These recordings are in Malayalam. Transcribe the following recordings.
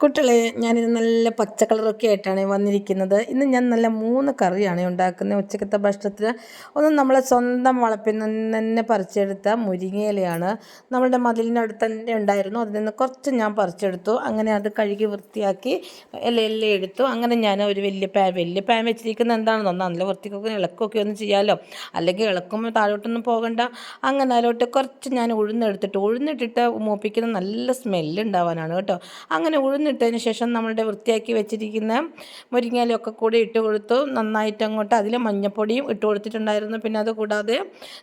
കുട്ടികളെ ഞാനിത് നല്ല പച്ച കളറൊക്കെ ആയിട്ടാണ് വന്നിരിക്കുന്നത്. ഇന്ന് ഞാൻ നല്ല മൂന്ന് കറിയാണ് ഉണ്ടാക്കുന്നത് ഉച്ചക്കത്തെ ഭക്ഷണത്തിന് ഒന്ന് നമ്മളെ സ്വന്തം വളപ്പിൽ നിന്ന് തന്നെ പറിച്ചെടുത്ത മുരിങ്ങയിലയാണ്. നമ്മളുടെ മതിലിനടുത്ത് തന്നെ ഉണ്ടായിരുന്നു. അതിൽ നിന്ന് കുറച്ച് ഞാൻ പറിച്ചെടുത്തു. അങ്ങനെ അത് കഴുകി വൃത്തിയാക്കി ഇലയെല്ലാം എടുത്തു. അങ്ങനെ ഞാൻ ഒരു വലിയ പാൻ വലിയ പാൻ വെച്ചിരിക്കുന്നത് എന്താണെന്ന് ഒന്നാം നല്ല വൃത്തിക്കൊക്കെ ഇളക്കൊക്കെ ഒന്ന് ചെയ്യാമല്ലോ അല്ലെങ്കിൽ ഇളക്കുമ്പോൾ താഴോട്ടൊന്നും പോകണ്ട. അങ്ങനെ അതിലോട്ട് കുറച്ച് ഞാൻ ഉഴുന്നെടുത്തിട്ട് ഉഴുന്നിട്ടിട്ട് മൂപ്പിക്കുന്ന നല്ല സ്മെല്ല് ഉണ്ടാവാനാണ് കേട്ടോ. അങ്ങനെ ഉഴുന്ന് ഇട്ടതിന് ശേഷം നമ്മളുടെ വൃത്തിയാക്കി വെച്ചിരിക്കുന്ന മുരിങ്ങയിലൊക്കെ കൂടി ഇട്ട് കൊടുത്തു. നന്നായിട്ട് അങ്ങോട്ട് അതിൽ മഞ്ഞപ്പൊടിയും ഇട്ട് കൊടുത്തിട്ടുണ്ടായിരുന്നു. പിന്നെ അത് കൂടാതെ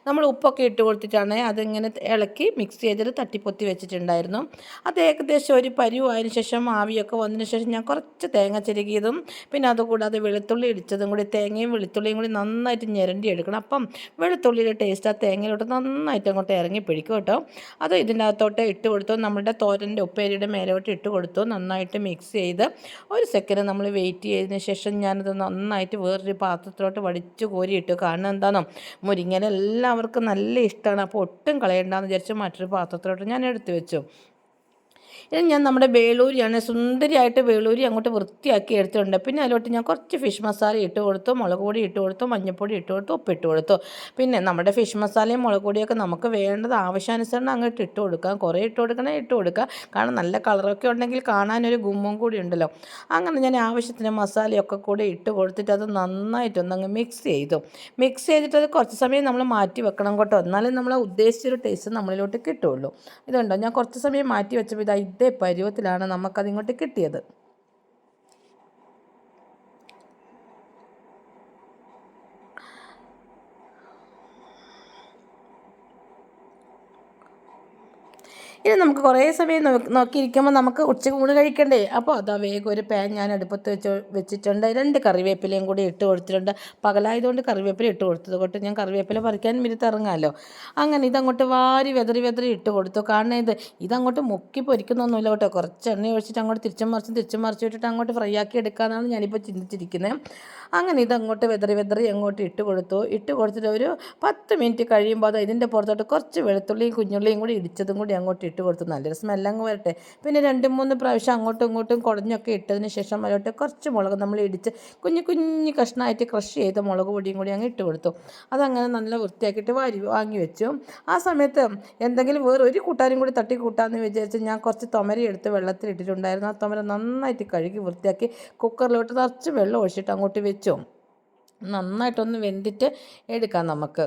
നമ്മൾ ഉപ്പൊക്കെ ഇട്ട് കൊടുത്തിട്ടാണ് അതിങ്ങനെ ഇളക്കി മിക്സ് ചെയ്തിട്ട് തട്ടിപ്പൊത്തി വെച്ചിട്ടുണ്ടായിരുന്നു. അത് ഏകദേശം ഒരു പരുവായതിനു ശേഷം ആവിയൊക്കെ വന്നതിന് ശേഷം ഞാൻ കുറച്ച് തേങ്ങ ചിരകിയതും പിന്നെ അതുകൂടാതെ വെളുത്തുള്ളി ഇടിച്ചതും കൂടി തേങ്ങയും വെളുത്തുള്ളിയും കൂടി നന്നായിട്ട് ഞെരണ്ടി എടുക്കണം. അപ്പം വെളുത്തുള്ളിയുടെ ടേസ്റ്റ് ആ തേങ്ങയിലോട്ട് നന്നായിട്ട് അങ്ങോട്ട് ഇറങ്ങി പിടിക്കും കേട്ടോ. അത് ഇതിന്റെ അകത്തോട്ട് ഇട്ട് കൊടുത്തു. നമ്മുടെ തോരന്റെ ഉപ്പേരിയുടെ മേലോട്ട് ഇട്ട് കൊടുത്തു. നന്നായി നന്നായിട്ട് മിക്സ് ചെയ്ത് ഒരു സെക്കൻഡ് നമ്മൾ വെയിറ്റ് ചെയ്തതിന് ശേഷം ഞാനത് നന്നായിട്ട് വേറൊരു പാത്രത്തിലോട്ട് വടിച്ച് കോരിയിട്ടു. കാരണം എന്താണോ മുരിങ്ങന എല്ലാവർക്കും നല്ല ഇഷ്ടമാണ് അപ്പോൾ ഒട്ടും കളയണ്ടെന്ന് വിചാരിച്ച് മറ്റൊരു പാത്രത്തിലോട്ട് ഞാൻ എടുത്തു വെച്ചു. ഇനി ഞാൻ നമ്മുടെ വേളൂരിയാണ്. സുന്ദരിയായിട്ട് വേളൂരി അങ്ങോട്ട് വൃത്തിയാക്കി എടുത്തിട്ടുണ്ട്. പിന്നെ അതിലോട്ട് ഞാൻ കുറച്ച് ഫിഷ് മസാല ഇട്ട് കൊടുത്തു മുളക് പൊടി ഇട്ട് കൊടുത്തു മഞ്ഞൾപ്പൊടി ഇട്ട് കൊടുത്തു ഉപ്പിട്ട് കൊടുത്തു. പിന്നെ നമ്മുടെ ഫിഷ് മസാലയും മുളക് പൊടിയൊക്കെ നമുക്ക് വേണ്ടത് ആവശ്യാനുസരണം അങ്ങോട്ട് ഇട്ട് കൊടുക്കാം. കുറേ ഇട്ട് കൊടുക്കണേ ഇട്ട് കൊടുക്കുക കാരണം നല്ല കളറൊക്കെ ഉണ്ടെങ്കിൽ കാണാനൊരു ഗുമ്മും കൂടി ഉണ്ടല്ലോ. അങ്ങനെ ഞാൻ ആവശ്യത്തിന് മസാലയൊക്കെ കൂടി ഇട്ട് കൊടുത്തിട്ട് അത് നന്നായിട്ടൊന്ന് അങ്ങ് മിക്സ് ചെയ്തു. മിക്സ് ചെയ്തിട്ട് അത് കുറച്ച് സമയം നമ്മൾ മാറ്റി വെക്കണം കേട്ടോ. എന്നാലും നമ്മൾ ഉദ്ദേശിച്ചൊരു ടേസ്റ്റ് നമ്മളിലോട്ട് കിട്ടുള്ളൂ. ഇതുണ്ടോ? ഞാൻ കുറച്ച് സമയം മാറ്റി വെച്ചപ്പോൾ ഇതാ ഇതേ പരുവത്തിലാണ് നമുക്കതിങ്ങോട്ട് കിട്ടിയത്. ഇനി നമുക്ക് കുറേ സമയം നോക്കിയിരിക്കുമ്പോൾ നമുക്ക് ഉച്ചയ്ക്ക് ഊണ് കഴിക്കണ്ടേ? അപ്പോൾ അതാ വേഗം ഒരു പാൻ ഞാൻ അടുപ്പത്ത് വെച്ച് വെച്ചിട്ടുണ്ട്. രണ്ട് കറിവേപ്പിലയും കൂടി ഇട്ട് കൊടുത്തിട്ടുണ്ട്. പകലായതുകൊണ്ട് കറിവേപ്പില ഇട്ട് കൊടുത്തത്. കൊണ്ട് ഞാൻ കറിവേപ്പില പറിക്കാൻ മിനിറ്റ് ഇറങ്ങാമല്ലോ അങ്ങനെ ഇതങ്ങോട്ട് വാരി വെതറി വെതറി ഇട്ട് കൊടുത്തു. കാരണം ഇത് ഇതങ്ങോട്ട് മുക്കി പൊരിക്കുന്നൊന്നുമില്ല കേട്ടോ. കുറച്ച് എണ്ണ ഒഴിച്ചിട്ട് അങ്ങോട്ട് തിരിച്ചും മറിച്ചും തിരിച്ചും മറിച്ച് വിട്ടിട്ട് അങ്ങോട്ട് ഫ്രൈ ആക്കി എടുക്കാമെന്നാണ് ഞാനിപ്പോൾ ചിന്തിച്ചിരിക്കുന്നത് അങ്ങനെ ഇതങ്ങോട്ട് വെതറി വെതറി അങ്ങോട്ട് ഇട്ട് കൊടുത്തു. ഇട്ട് കൊടുത്തിട്ട് ഒരു പത്ത് മിനിറ്റ് കഴിയുമ്പോൾ അത് ഇതിന്റെ പുറത്തോട്ട് കുറച്ച് വെളുത്തുള്ളിയും കുഞ്ഞുള്ളിയും കൂടി ഇടിച്ചതും കൂടി അങ്ങോട്ട് ഇട്ട് കൊടുത്തു. നല്ലൊരു സ്മെല്ലങ്ങ് വരട്ടെ. പിന്നെ രണ്ട് മൂന്ന് പ്രാവശ്യം അങ്ങോട്ടും ഇങ്ങോട്ടും കുടഞ്ഞൊക്കെ ഇട്ടതിന് ശേഷം അതിലോട്ട് കുറച്ച് മുളക് നമ്മൾ ഇടിച്ച് കുഞ്ഞു കുഞ്ഞു കഷ്ണമായിട്ട് ക്രഷ് ചെയ്ത മുളക് പൊടിയും കൂടി അങ്ങ് ഇട്ട് കൊടുത്തു. അതങ്ങനെ നല്ല വൃത്തിയാക്കിയിട്ട് വാരി വാങ്ങി വെച്ചു. ആ സമയത്ത് എന്തെങ്കിലും വേറെ ഒരു കൂട്ടാനും കൂടി തട്ടി കൂട്ടാമെന്ന് വിചാരിച്ച് ഞാൻ കുറച്ച് തൊമര എടുത്ത് വെള്ളത്തിൽ ഇട്ടിട്ടുണ്ടായിരുന്നു. ആ തൊമര നന്നായിട്ട് കഴുകി വൃത്തിയാക്കി കുക്കറിലോട്ട് നിറച്ച് വെള്ളം ഒഴിച്ചിട്ട് അങ്ങോട്ട് വെച്ചു. നന്നായിട്ടൊന്ന് വെന്തിട്ട് എടുക്കാം നമുക്ക്.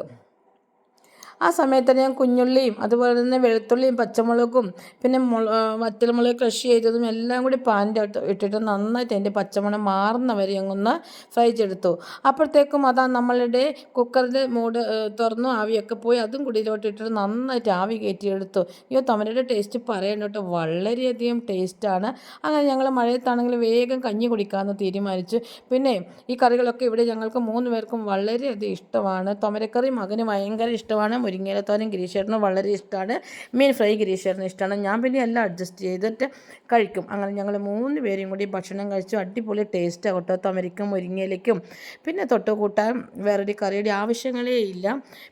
ആ സമയത്ത് ഞാൻ കുഞ്ഞുള്ളിയും അതുപോലെ തന്നെ വെളുത്തുള്ളിയും പച്ചമുളകും പിന്നെ മുള വറ്റൽമുളക് ക്രഷ് ചെയ്തതും എല്ലാം കൂടി പാന്റെ ഇട്ടിട്ട് നന്നായിട്ട് അതിന്റെ പച്ചമുളക് മാറുന്ന വരെ ഒന്ന് ഫ്രൈ ചെയ്തെടുത്തു. അപ്പോഴത്തേക്കും അതാ നമ്മളുടെ കുക്കറിൽ മൂട് തുറന്നു ആവിയൊക്കെ പോയി അതും കുടിയിലോട്ട് ഇട്ടിട്ട് നന്നായിട്ട് ആവി കയറ്റിയെടുത്തു. അയ്യോ തമരയുടെ ടേസ്റ്റ് പറയണ്ട കേട്ടോ വളരെയധികം ടേസ്റ്റാണ് അങ്ങനെ ഞങ്ങൾ മഴയത്താണെങ്കിൽ വേഗം കഞ്ഞി കുടിക്കാമെന്ന് തീരുമാനിച്ചു. പിന്നെ ഈ കറികളൊക്കെ ഇവിടെ ഞങ്ങൾക്ക് മൂന്ന് പേർക്കും വളരെയധികം ഇഷ്ടമാണ്. തൊമരക്കറി മകന് ഭയങ്കര ഇഷ്ടമാണ്. മുരിങ്ങയിലത്തോരൻ ഗിരീഷേട്ടന് വളരെ ഇഷ്ടമാണ്. മീൻ ഫ്രൈ ഗിരീഷേട്ടന് ഇഷ്ടമാണ്. ഞാൻ പിന്നെ എല്ലാം അഡ്ജസ്റ്റ് ചെയ്തിട്ട് കഴിക്കും. അങ്ങനെ ഞങ്ങൾ മൂന്ന് പേരും കൂടി ഭക്ഷണം കഴിച്ചു. അടിപൊളി ടേസ്റ്റ് ആകട്ടോ തമരിക്കും മുരിങ്ങയിലേക്കും. പിന്നെ തൊട്ട് കൂട്ടാൻ വേറൊരു കറിയുടെ ആവശ്യങ്ങളേ ഇല്ല.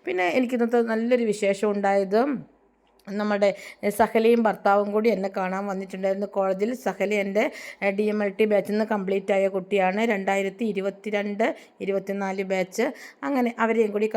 പിന്നെ എനിക്കിന്നത്തെ നല്ലൊരു വിശേഷം ഉണ്ടായത് നമ്മുടെ സഹലയും ഭർത്താവും കൂടി എന്നെ കാണാൻ വന്നിട്ടുണ്ടായിരുന്നു. കോളേജിൽ സഹല എന്റെ ഡി എം എൽ ടി ബാച്ചിൽ നിന്ന് കംപ്ലീറ്റ് ആയ കുട്ടിയാണ്. രണ്ടായിരത്തി ഇരുപത്തി രണ്ട് ഇരുപത്തിനാല് ബാച്ച് അങ്ങനെ അവരെയും കൂടി